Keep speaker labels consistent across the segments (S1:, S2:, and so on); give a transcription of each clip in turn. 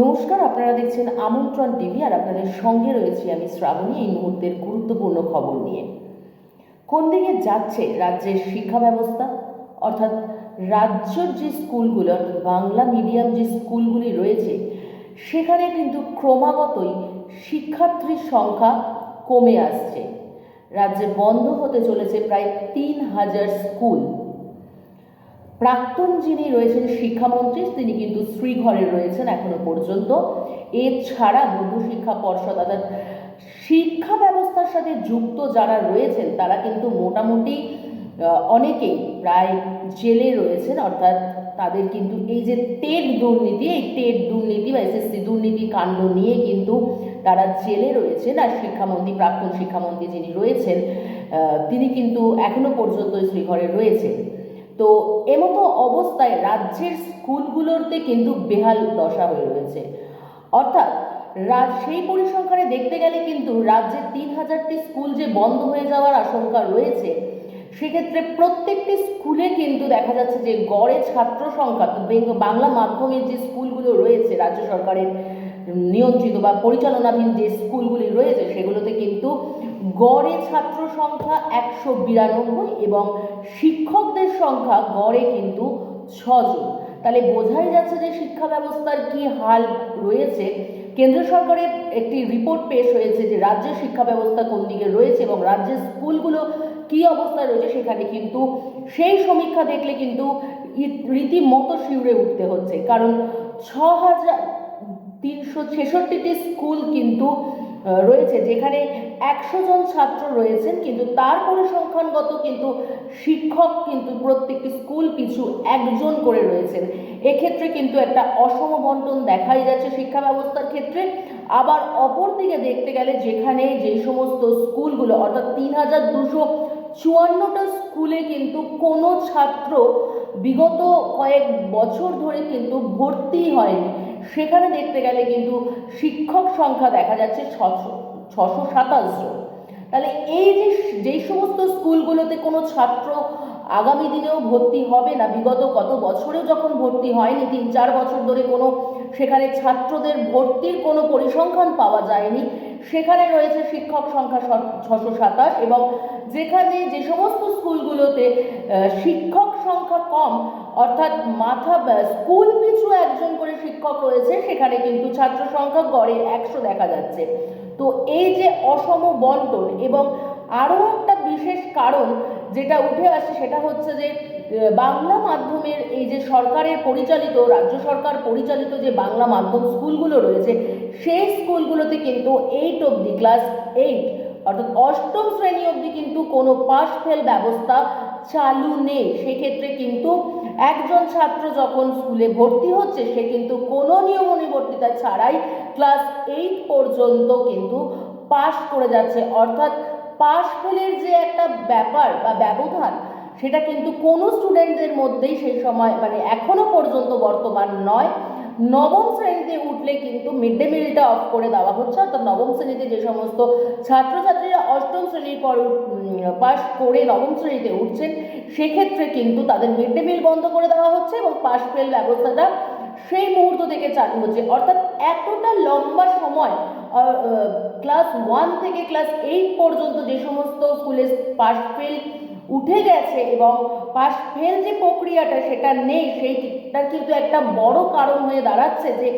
S1: নমস্কার, আপনারা দেখছেন আমন্ত্রণ টিভি আর আপনাদের সঙ্গে রয়েছি আমি শ্রাবণী এই মুহূর্তের গুরুত্বপূর্ণ খবর নিয়ে। কোন দিকে যাচ্ছে রাজ্যের শিক্ষা ব্যবস্থা? অর্থাৎ রাজ্যের যে স্কুলগুলো বাংলা মিডিয়াম যে স্কুলগুলি রয়েছে, সেখানে কিন্তু ক্রমাগতই শিক্ষার্থীর সংখ্যা কমে আসছে। রাজ্যে বন্ধ হতে চলেছে প্রায় তিন হাজার স্কুল। প্রাক্তন যিনি রয়েছেন শিক্ষামন্ত্রী, তিনি কিন্তু শ্রীঘরে রয়েছেন এখনও পর্যন্ত। এছাড়া মধ্যশিক্ষা পর্ষদ, অর্থাৎ শিক্ষা ব্যবস্থার সাথে যুক্ত যারা রয়েছেন, তারা কিন্তু মোটামুটি অনেকেই প্রায় জেলে রয়েছেন। অর্থাৎ তাদের কিন্তু এই যে টেট দুর্নীতি, এই টেট দুর্নীতি বা এসএসসি দুর্নীতি কাণ্ড নিয়ে কিন্তু তারা জেলে রয়েছেন। আর শিক্ষামন্ত্রী, প্রাক্তন শিক্ষামন্ত্রী যিনি রয়েছেন তিনি কিন্তু এখনও পর্যন্ত শ্রীঘরে রয়েছেন। তো এমতো অবস্থায় রাজ্যের স্কুলগুলোতে কিন্তু বেহাল দশা হয়ে রয়েছে। অর্থাৎ রাজ, সেই পরিসংখ্যানে দেখতে গেলে কিন্তু রাজ্যের তিন হাজারটি স্কুল যে বন্ধ হয়ে যাওয়ার আশঙ্কা রয়েছে, সেক্ষেত্রে প্রত্যেকটি স্কুলে কিন্তু দেখা যাচ্ছে যে গড়ে ছাত্র সংখ্যা বাংলা মাধ্যমের যে স্কুলগুলো রয়েছে রাজ্য সরকারের নিয়ন্ত্রিত বা পরিচালনাধীন যে স্কুলগুলি রয়েছে, সেগুলোতে কিন্তু গড়ে ছাত্র সংখ্যা একশো বিরানব্বই এবং শিক্ষকদের সংখ্যা গড়ে কিন্তু ছজন। তাহলে বোঝাই যাচ্ছে যে শিক্ষা ব্যবস্থার কি হাল রয়েছে। কেন্দ্র সরকারের একটি রিপোর্ট পেশ হয়েছে যে রাজ্যের শিক্ষা ব্যবস্থা কোন দিকে রয়েছে এবং রাজ্যের স্কুলগুলো কি অবস্থায় রয়েছে, সেখানে কিন্তু সেই সমীক্ষা দেখলে কিন্তু রীতিমতো শিউরে উঠতে হচ্ছে। কারণ ছ হাজার তিনশো ছেষট্টিটি স্কুল কিন্তু রয়েছে, যেখানে একশো জন ছাত্র রয়েছেন, কিন্তু তার পরিসংখ্যানগত কিন্তু শিক্ষক কিন্তু প্রত্যেকটি স্কুল পিছু একজন করে রয়েছেন। এক্ষেত্রে কিন্তু একটা অসম বন্টন দেখাই যাচ্ছে শিক্ষা ব্যবস্থার ক্ষেত্রে। আবার অপর দিকে দেখতে গেলে যেখানে যে সমস্ত স্কুলগুলো, অর্থাৎ তিন হাজার দুশো চুয়ান্নটা স্কুলে কিন্তু কোনো ছাত্র বিগত কয়েক বছর ধরে কিন্তু ভর্তি হয়নি। সেখানে দেখতে গেলে কিন্তু শিক্ষক সংখ্যা দেখা যাচ্ছে ছশো ছশো সাতাশ জন। তাহলে এই যে যেই সমস্ত স্কুলগুলোতে কোনো ছাত্র আগামী দিনেও ভর্তি হবে না, বিগত কত বছরেও যখন ভর্তি হয়নি, তিন চার বছর ধরে কোনো সেখানে ছাত্রদের ভর্তির কোনো পরিসংখ্যান পাওয়া যায়নি সেখানে রয়েছে শিক্ষক সংখ্যা ছশো সাতাশ এবং যেখানে যে সমস্ত স্কুলগুলোতে শিক্ষক সংখ্যা কম, অর্থাৎ মাথা স্কুল পিছু একজন করে শিক্ষক রয়েছে, সেখানে কিন্তু ছাত্র সংখ্যা গড়ে একশো দেখা যাচ্ছে। তো এই যে অসম বন্টন এবং আরও একটা বিশেষ কারণ যেটা উঠে আসে সেটা হচ্ছে যে বাংলা মাধ্যমের এই যে সরকারের পরিচালিত, রাজ্য সরকার পরিচালিত যে বাংলা মাধ্যম স্কুলগুলো রয়েছে, সেই স্কুলগুলোতে কিন্তু এইট অবধি ক্লাস এইট অর্থাৎ অষ্টম শ্রেণি অবধি কিন্তু কোনো পাস ফেল ব্যবস্থা চালু নেই। সেক্ষেত্রে কিন্তু একজন ছাত্র যখন স্কুলে ভর্তি হচ্ছে, সে কিন্তু কোনো নিয়ম নিবর্তিতা ছাড়াই ক্লাস এইট পর্যন্ত কিন্তু পাশ করে যাচ্ছে। অর্থাৎ পাস ফেলের যে একটা ব্যাপার বা ব্যবধান সেটা কিন্তু কোনো স্টুডেন্টদের মধ্যেই সেই সময় মানে এখনও পর্যন্ত বর্তমান নয়। নবম শ্রেণীতে উঠলে কিন্তু মিড ডে মিলটা অফ করে দেওয়া হচ্ছে। অর্থাৎ নবম শ্রেণীতে যে সমস্ত ছাত্রছাত্রীরা অষ্টম শ্রেণির পর পাস করে নবম শ্রেণীতে উঠছেন, সেক্ষেত্রে কিন্তু তাদের মিড ডে মিল বন্ধ করে দেওয়া হচ্ছে এবং পাস ফেল ব্যবস্থাটা সেই মুহূর্ত থেকে চালু হচ্ছে। অর্থাৎ এতটা লম্বা সময় ক্লাস ওয়ান থেকে ক্লাস এইট পর্যন্ত যে সমস্ত স্কুলে পাস ফেল উঠে গেছে এবং পাশ ফেল যে প্রক্রিয়াটা সেটা নেই সেইটার কিন্তু একটা বড় কারণ হয়ে দাঁড়াচ্ছে যে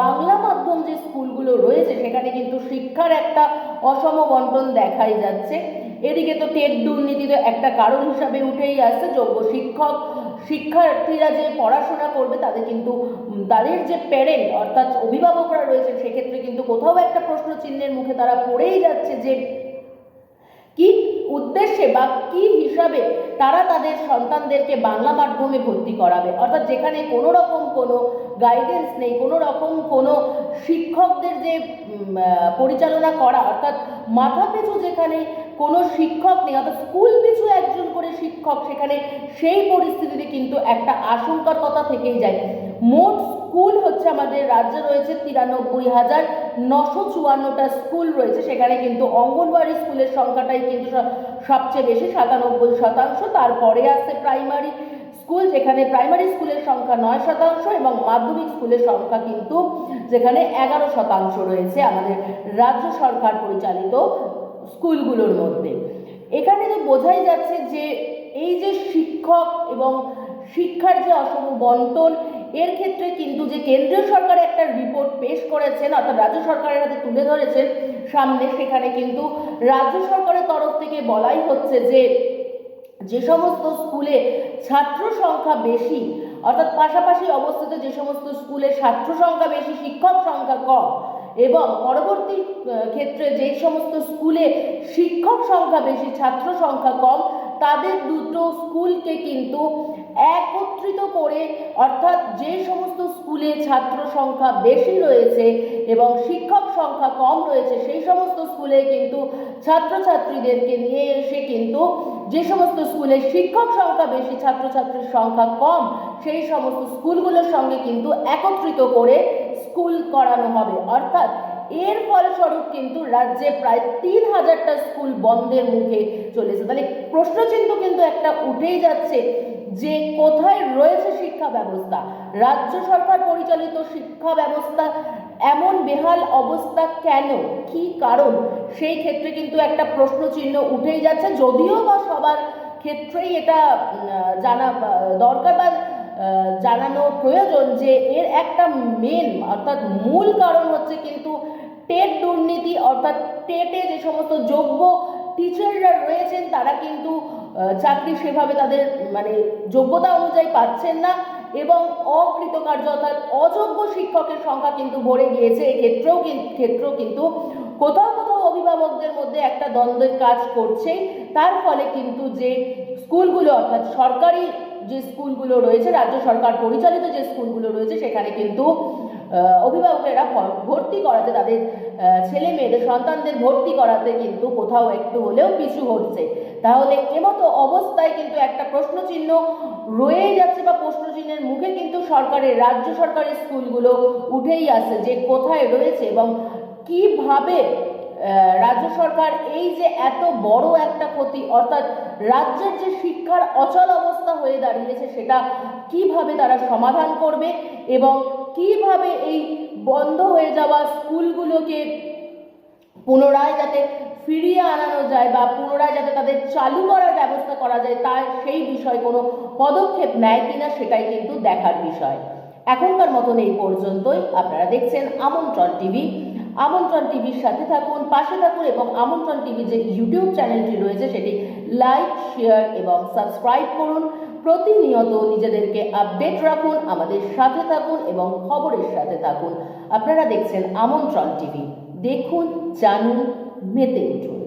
S1: বাংলা মাধ্যম যে স্কুলগুলো রয়েছে সেখানে কিন্তু শিক্ষার একটা অসম বন্টন দেখাই যাচ্ছে। এদিকে তো টেট দুর্নীতি তো একটা কারণ হিসাবে উঠেই আসছে, যোগ্য শিক্ষক, শিক্ষার্থীরা যে পড়াশোনা করবে তাদের কিন্তু তাদের যে প্যারেন্ট অর্থাৎ অভিভাবকরা রয়েছে সেক্ষেত্রে কিন্তু কোথাও একটা প্রশ্ন চিহ্নের মুখে তারা পড়েই যাচ্ছে যে কি উদ্দেশ্যে বা কি হিসাবে তারা তাদের সন্তানদেরকে বাংলা মাধ্যমে ভর্তি করাবে? অর্থাৎ যেখানে কোনো রকম কোনো গাইডেন্স নেই, কোনো রকম কোনো শিক্ষকদের যে পরিচালনা করা, অর্থাৎ মাথা পিছু যেখানে কোনো শিক্ষক নেই, অর্থাৎ স্কুল পিছু একজন করে শিক্ষক, সেখানে সেই পরিস্থিতিতে কিন্তু একটা আশঙ্কার কথা থেকেই যায়। মোট স্কুল হচ্ছে আমাদের রাজ্যে রয়েছে তিরানব্বই হাজার নশো চুয়ান্নটা স্কুল রয়েছে। সেখানে কিন্তু অঙ্গনওয়াড়ি স্কুলের সংখ্যাটাই কিন্তু সবচেয়ে বেশি, সাতানব্বই শতাংশ। তারপরে আসছে প্রাইমারি স্কুল, যেখানে প্রাইমারি স্কুলের সংখ্যা নয় শতাংশ এবং মাধ্যমিক স্কুলের সংখ্যা কিন্তু যেখানে এগারো শতাংশ রয়েছে আমাদের রাজ্য সরকার পরিচালিত স্কুলগুলোর মধ্যে। এখানে তো বোঝাই যাচ্ছে যে এই যে শিক্ষক এবং শিক্ষার যে অসম বন্টন এর ক্ষেত্রে কিন্তু যে কেন্দ্রীয় সরকার একটা রিপোর্ট পেশ করেছেন, অর্থাৎ রাজ্য সরকারের হাতে তুলে ধরেছেন, সামনে সেখানে কিন্তু রাজ্য সরকারের তরফ থেকে বলাই হচ্ছে যে যে সমস্ত স্কুলে ছাত্র সংখ্যা বেশি, অর্থাৎ পাশাপাশি অবস্থিত যে সমস্ত স্কুলে ছাত্র সংখ্যা বেশি, শিক্ষক সংখ্যা কম এবং পরবর্তী ক্ষেত্রে যে সমস্ত স্কুলে শিক্ষক সংখ্যা বেশি, ছাত্র সংখ্যা কম তাদের দুটো স্কুলকে কিন্তু একত্রিত করে, অর্থাৎ যে সমস্ত স্কুলে ছাত্র সংখ্যা বেশি রয়েছে এবং শিক্ষক সংখ্যা কম রয়েছে, সেই সমস্ত স্কুলে কিন্তু ছাত্রছাত্রীদেরকে নিয়ে এসে কিন্তু যে সমস্ত স্কুলে শিক্ষক সংখ্যা বেশি, ছাত্রছাত্রীর সংখ্যা কম, সেই সমস্ত স্কুলগুলোর সঙ্গে কিন্তু একত্রিত করে স্কুল করানো হবে। অর্থাৎ এর ফলস্বরূপ কিন্তু রাজ্যে প্রায় তিন হাজারটা স্কুল বন্ধের মুখে চলেছে তাহলে প্রশ্নচিহ্ন কিন্তু একটা উঠেই যাচ্ছে যে কোথায় রয়েছে শিক্ষা ব্যবস্থা? রাজ্য সরকার পরিচালিত শিক্ষা ব্যবস্থা এমন বেহাল অবস্থা কেন? কি কারণ? সেই ক্ষেত্রে কিন্তু একটা প্রশ্নচিহ্ন উঠেই যাচ্ছে, যদিও বা সবার ক্ষেত্রেই এটা জানা দরকার বা জানানো প্রয়োজন যে এর একটা মেন অর্থাৎ মূল কারণ হচ্ছে কিন্তু টেট দুর্নীতি অর্থাৎ টেটে যে সমস্ত যোগ্য টিচাররা রয়েছেন, তারা কিন্তু চাকরি সেভাবে তাদের মানে যোগ্যতা অনুযায়ী পাচ্ছেন না এবং অকৃতকার্য অর্থাৎ অযোগ্য শিক্ষকের সংখ্যা কিন্তু ভরে গিয়েছে। এক্ষেত্রেও ক্ষেত্রেও কিন্তু কোথাও কোথাও অভিভাবকদের মধ্যে একটা দ্বন্দ্বের কাজ করছে। তার ফলে কিন্তু যে স্কুলগুলো, অর্থাৎ সরকারি যে স্কুলগুলো রয়েছে, রাজ্য সরকার পরিচালিত যে স্কুলগুলো রয়েছে, সেখানে কিন্তু অভিভাবকেরা ভর্তি করাতে তাদের ছেলে মেয়েদের, সন্তানদের ভর্তি করাতে কিন্তু কোথাও একটু হলেও পিছু হচ্ছে তাহলে এমতো অবস্থায় কিন্তু একটা প্রশ্নচিহ্ন রয়ে যাচ্ছে বা প্রশ্নচিহ্নের মুখে কিন্তু সরকারের, রাজ্য সরকারের স্কুলগুলো উঠেই আসছে যে কোথায় রয়েছে এবং কীভাবে রাজ্য সরকার এই যে এত বড় একটা ক্ষতি, অর্থাৎ রাজ্যের যে শিক্ষার অচল অবস্থা হয়ে দাঁড়িয়েছে, সেটা কীভাবে তারা সমাধান করবে এবং কীভাবে এই বন্ধ হয়ে যাওয়া স্কুলগুলোকে পুনরায় যাতে ফিরিয়ে আনানো যায় বা পুনরায় যাতে তাদের চালু করার ব্যবস্থা করা যায়, তার সেই বিষয়ে কোনো পদক্ষেপ নেয় কিনা সেটাই কিন্তু দেখার বিষয়। এখনকার মতন এই পর্যন্তই। আপনারা দেখছেন আমন্ত্রণ টিভি। আমন্ত্রণ টিভির সাথে থাকুন, পাশে থাকুন এবং আমন্ত্রণ টিভি যে ইউটিউব চ্যানেলটি রয়েছে সেটি লাইক, শেয়ার এবং সাবস্ক্রাইব করুন। প্রতিনিয়ত নিজেদেরকে আপডেট রাখুন, আমাদের সাথে থাকুন এবং খবরের সাথে থাকুন। আপনারা দেখছেন আমন্ত্রণ টিভি। দেখুন, জানুন, মেতে উঠুন।